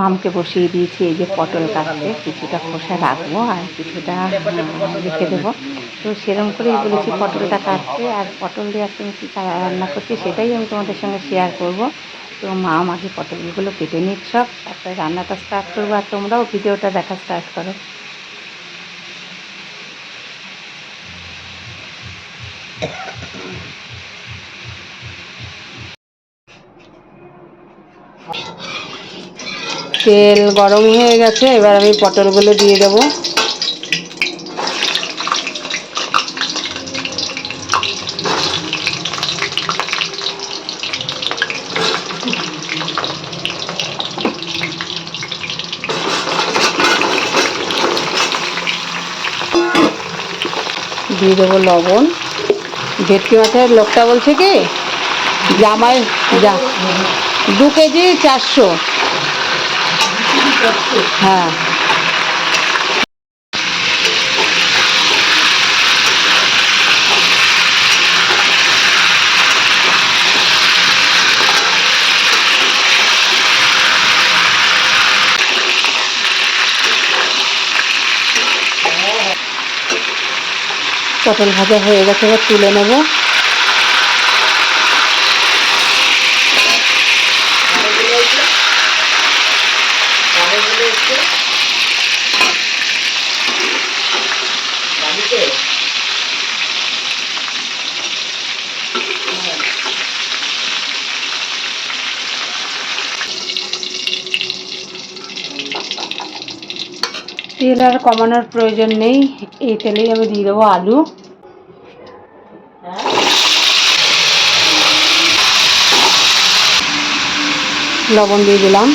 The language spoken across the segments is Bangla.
মামকে বসিয়ে দিয়েছি, এই যে পটল কাটতে। কিছুটা খোসা রাখব আর কিছুটা রেখে দেবো। তো সেরকম করেই বলেছি পটলটা কাটতে। আর পটল দিয়ে আজকে আমি কী, রান্না করছি সেটাই আমি তোমাদের সঙ্গে শেয়ার করব। তো মা আমাকে পটলগুলো কেটে নিক সব। তারপরে রান্নাটা স্টার্ট করব আর তোমরাও ভিডিওটা দেখা স্টার্ট করো। তেল গরম হয়ে গেছে, এবার আমি পটলগুলো দিয়ে দেবো। দিয়ে দেবো লবণ। ভেটকি মাছের লোকটা বলছে কি? জামাই দু কেজি চারশো। হ্যাঁ। পটল ভাজা হয়ে গেছে তুলে নেব। তেল আর কমানোর প্রয়োজন নেই। এই তেলেই আমি দিয়ে দেবো আলু। লবণ দিয়ে দিলাম।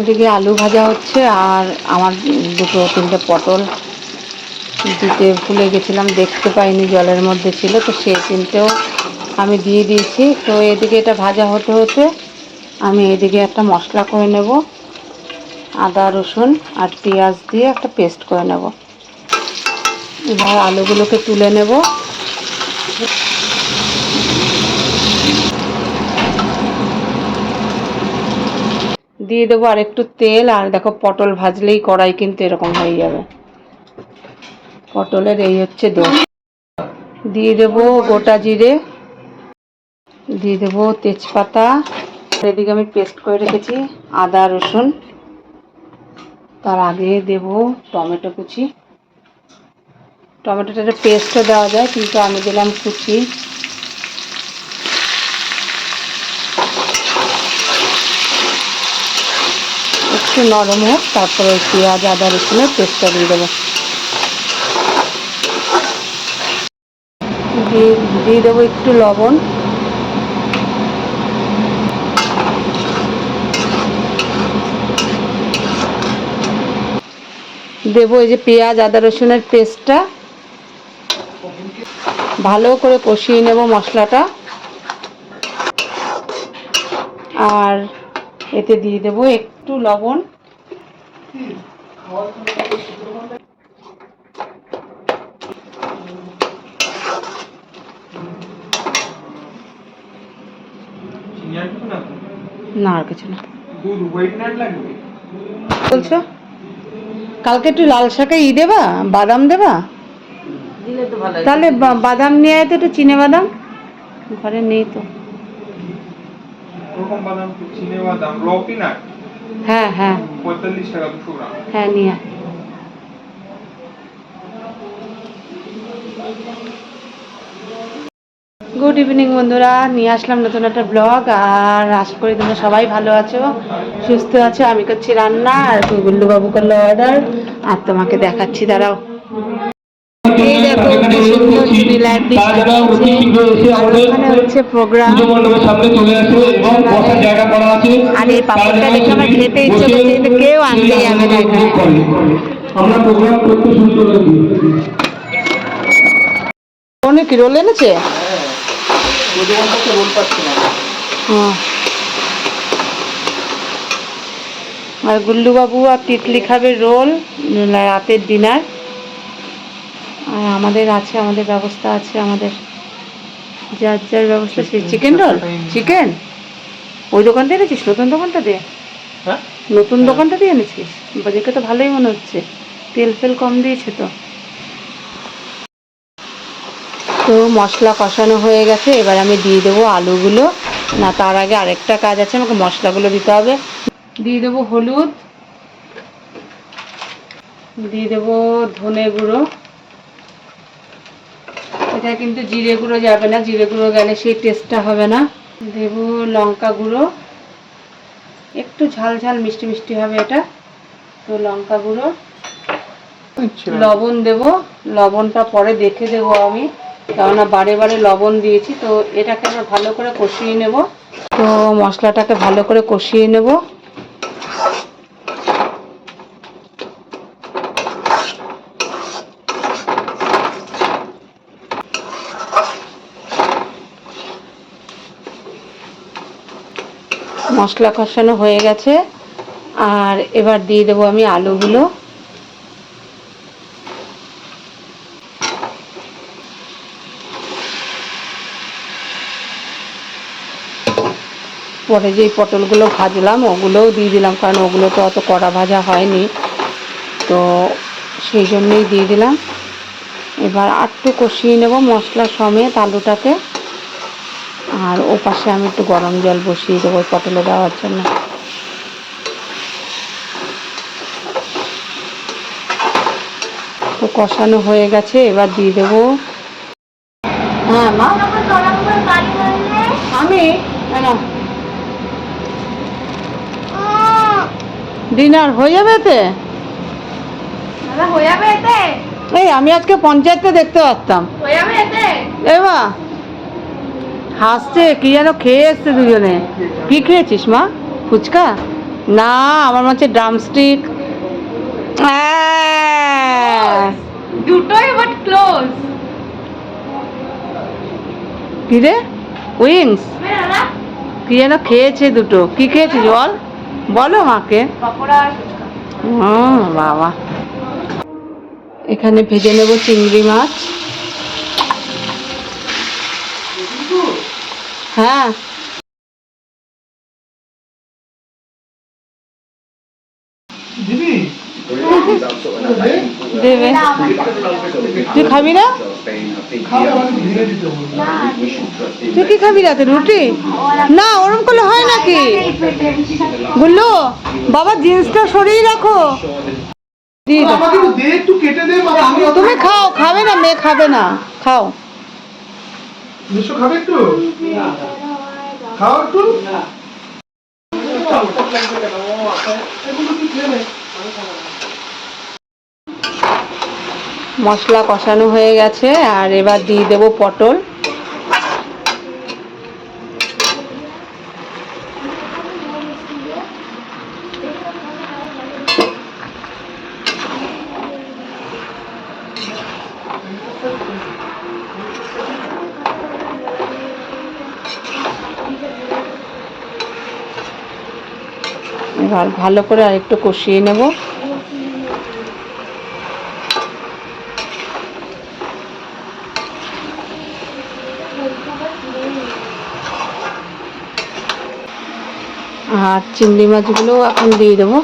ওদিকে আলু ভাজা হচ্ছে আর আমার দুটো তিনটে পটল দিতে ভুলে গেছিলাম, দেখতে পাইনি, জলের মধ্যে ছিল, তো সেই তিনটেও আমি দিয়ে দিয়েছি। তো এদিকে এটা ভাজা হতে হতে আমি এদিকে একটা মশলা করে নেব, আদা, রসুন আর পেঁয়াজ দিয়ে একটা পেস্ট করে নেব। এবার আলুগুলোকে তুলে নেব। দিয়ে দেবো আর একটু তেল, আর দেখো পটল ভাজলেই কড়াই কিন্তু এরকম হয়ে যাবে। পটলের এই হচ্ছে দোষ দিয়ে দেবো গোটা জিরে, দিয়ে দেবো তেজপাতা এদিকে আমি পেস্ট করে রেখেছি আদা, রসুন। তার আগে দেব টমেটো কুচি। টমেটোটা পেস্টও দেওয়া যায়, কিন্তু আমি দিলাম কুচি। একটু নরম হোক, তারপরে পেঁয়াজ, আদা, রসুনের পেস্টটা দিয়ে দেবো। দিয়ে দেবো একটু লবণ। দেবো এই যে পেঁয়াজ, আদা, রসুনের পেস্টটা। ভালো করে কষিয়ে নেব মশলাটা। আর এতে দিয়ে দেবো একটু লবণ। না আর কিছু না। বলছো? কালকে একটু লাল শাকে ই দেবা? বাদাম দেবা? দিলে তো ভালো তাহলে বা- বাদাম নিয়ে আয় তো একটু চিনে বাদাম। ঘরে নেই তো। বাদাম? চিনে বাদাম র পিনাট হ্যাঁ হ্যাঁ। পঁয়তাল্লিশ টাকা দুশো গ্রাম। হ্যাঁ নিয়ে গুড ইভিনিং বন্ধুরা। নিয়ে আসলাম নতুন একটা ব্লগ আর আশা করি তোমরা সবাই ভালো আছো সুস্থ আছো। আমি করছি রান্না আর গুল্লু বাবু করল অর্ডার আর তোমাকে দেখাচ্ছি দাঁড়াও। হচ্ছে আর প্রোগ্রাম। সামনে চলে আসে এবং বসার জায়গা করা আছে। আর এই পাপড়টা দেখে আমার খেতে ইচ্ছে করছে কিন্তু কেউ আনতে যাবে না আমরা প্রোগ্রাম করতে শুরু করে দিই। অনেক রোল এনেছে। আর গুল্লু বাবু আর তিতলি খাবে রোল রাতের ডিনার আর আমাদের আছে আমাদের ব্যবস্থা আছে আমাদের যার যার ব্যবস্থা সে চিকেন রোল চিকেন ওই দোকান দিয়ে এনেছিস? নতুন দোকানটা দিয়ে? হ্যাঁ? নতুন দোকানটা দিয়ে এনেছিস? দেখে তো ভালোই মনে হচ্ছে। তেল ফেল কম দিয়েছে তো। তো মশলা কষানো হয়ে গেছে এবার আমি দিয়ে দেবো আলুগুলো। না তার আগে আরেকটা কাজ আছে আমাকে মশলাগুলো দিতে হবে। দিয়ে দেবো হলুদ। দিয়ে দেবো ধনে গুঁড়ো। এটা কিন্তু জিরে গুঁড়ো যাবে না জিরে গুঁড়ো গেলে সেই টেস্টটা হবে না। দেব লঙ্কা গুঁড়ো একটু ঝাল ঝাল মিষ্টি মিষ্টি হবে এটা। তো লঙ্কা গুঁড়ো লবণ দেব। লবণটা পরে দেখে দেব আমি কেননা বারে বারে লবণ দিয়েছি তো এটাকে আমরা ভালো করে কষিয়ে নেব। তো মশলাটাকে ভালো করে কষিয়ে নেব। মশলা কষানো হয়ে গেছে। আর এবার দিয়ে দেবো আমি আলুগুলো। পরে যে পটলগুলো ভাজলাম, ওগুলোও দিয়ে দিলাম, কারণ ওগুলো তো অত কড়া ভাজা হয়নি। তো সেই জন্যই দিয়ে দিলাম। এবার আটটু কষিয়ে নেব মশলা সমেত আলুটাকে। আর ও পাশে আমি একটু গরম জল বসিয়ে দেবো পটলে দেওয়ার জন্য। তো কষানো হয়ে গেছে এবার দিয়ে দেবো। হ্যাঁ মা? আমি? ডিনার হয়ে যাবে এতে? এই আমি আজকে পঞ্চায়েতে দেখতে পারতাম হয়ে যাবে এতে? এবা হাসছে কি যেন খেয়ে এসছে দুজনে। কি খেয়েছিস মা? ফুচকা? না আমার হচ্ছে ড্রামস্টিক দুটোই বাট ক্লোজ কি রে? উইংস? কি যেন খেয়েছে দুটো। কি খেয়েছিস বল? বলো মাকে। বাবা। এখানে ভেজে নেব চিংড়ি মাছ। হ্যাঁ। দেবে। তুই খাবি না? কি খাবি রাতে? রুটি? না ওরম করলে হয় নাকি? বলল বাবা জিন্সটা সরিয়ে রাখো। অত তুমি খাও খাবে না মেয়ে খাবে না। খাও। খাবে একটু? খাও একটু। মশলা কষানো হয়ে গেছে আর এবার দিয়ে দেবো পটল। ভালো করে আর একটু কষিয়ে নেব। আর চিংড়ি মাছগুলো এখন দিয়ে দেবো।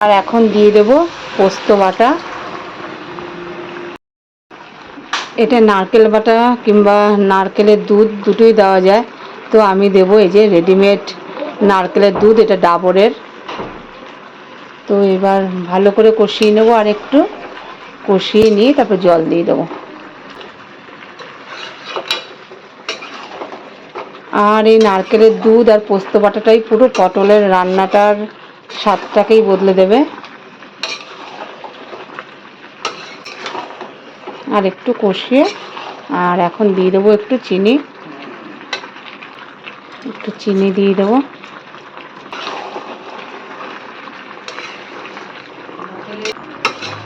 আর এখন দিয়ে দেবো পোস্ত বাটা। এটা নারকেল বাটা কিংবা নারকেলের দুধ দুটোই দেওয়া যায়। তো আমি দেবো এই যে রেডিমেড নারকেলের দুধ, এটা ডাবরের। তো এবার ভালো করে কষিয়ে নেব আর একটু। কষিয়ে নিয়ে তারপর জল দিয়ে দেবো। আর এই নারকেলের দুধ আর পোস্ত বাটাটাই পুরো পটলের রান্নাটার স্বাদটাকেই বদলে দেবে। আর একটু কষিয়ে, আর এখন দিয়ে দেবো একটু চিনি। একটু চিনি দিয়ে দেবো।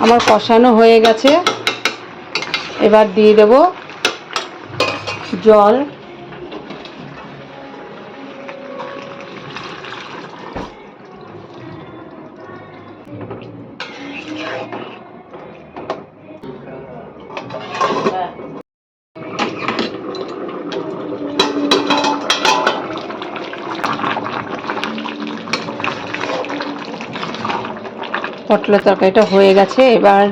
আমার কষানো হয়ে গেছে। এবার দিয়ে দেবো জল। পটলের তরকারিটা হয়ে গেছে। এবার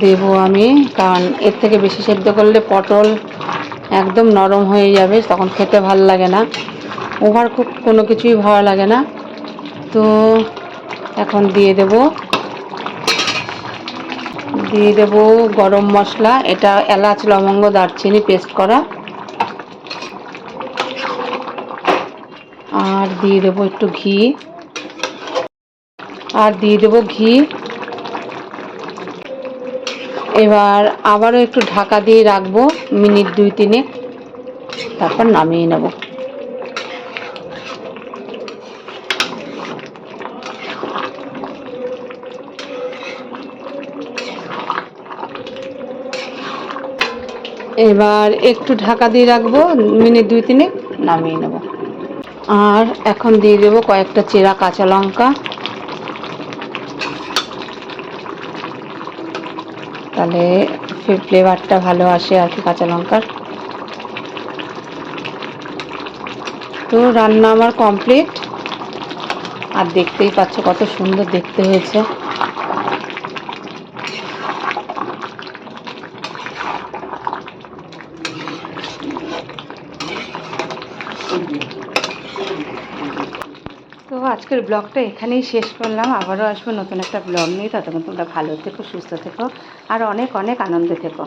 দেবো আমি, কারণ এর থেকে বেশি সেদ্ধ করলে পটল একদম নরম হয়ে যাবে, তখন খেতে ভালো লাগে না। ওভার কুক কোনো কিছুই ভালো লাগে না। তো এখন দিয়ে দেব। দিয়ে দেব গরম মশলা, এটা এলাচ, লবঙ্গ, দারচিনি পেস্ট করা। আর দিয়ে দেবো একটু ঘি। আর দিয়ে দেবো ঘি। এবার আবারও একটু ঢাকা দিয়ে রাখব মিনিট দুই তিনে। তারপর নামিয়ে নেব। এবার একটু ঢাকা দিয়ে রাখব, মিনিট দুই তিনে নামিয়ে নেব। আর এখন দিয়ে দেবো কয়েকটা চেরা কাঁচা লঙ্কা। তাহলে ফ্লেভারটা ভালো আসে আর কি কাঁচা লঙ্কার। তো রান্না আমার কমপ্লিট আর দেখতেই পাচ্ছ কত সুন্দর দেখতে হয়েছে তো আজকের ব্লগটা এখানেই শেষ করলাম। আবারও আসব নতুন একটা ব্লগ নিয়ে। ততক্ষণ তোমরা ভালো থেকো, সুস্থ থেকো, আর অনেক অনেক আনন্দে থেকো।